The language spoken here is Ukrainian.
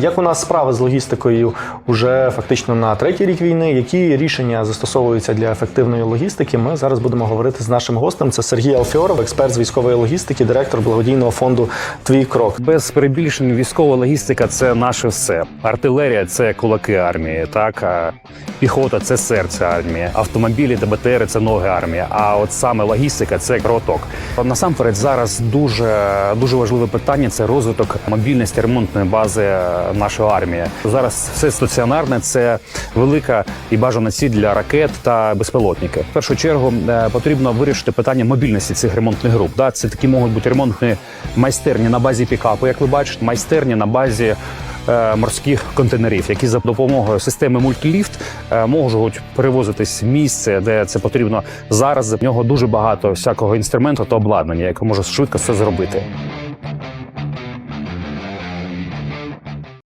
Як у нас справи з логістикою уже фактично на третій рік війни? Які рішення застосовуються для ефективної логістики? Ми зараз будемо говорити з нашим гостем. Це Сергій Алфіоров, експерт з військової логістики, директор благодійного фонду Твій крок. Без перебільшень військова логістика це наше все. Артилерія це кулаки армії, так а піхота це серце армії, автомобілі та БТРи це ноги армії. А от саме логістика це кроток. Насамперед, зараз дуже дуже важливе питання це розвиток мобільності ремонтної бази нашої армії. Зараз все стаціонарне, це велика і бажана ціль для ракет та безпілотників. В першу чергу е, потрібно вирішити питання мобільності цих ремонтних груп. Да, це такі можуть бути ремонтні майстерні на базі пікапу, як ви бачите, майстерні на базі. е, Морських контейнерів, які за допомогою системи мультиліфт е, можуть перевозитись в місце, де це потрібно зараз. В нього дуже багато всякого інструменту та обладнання, яке може швидко все зробити.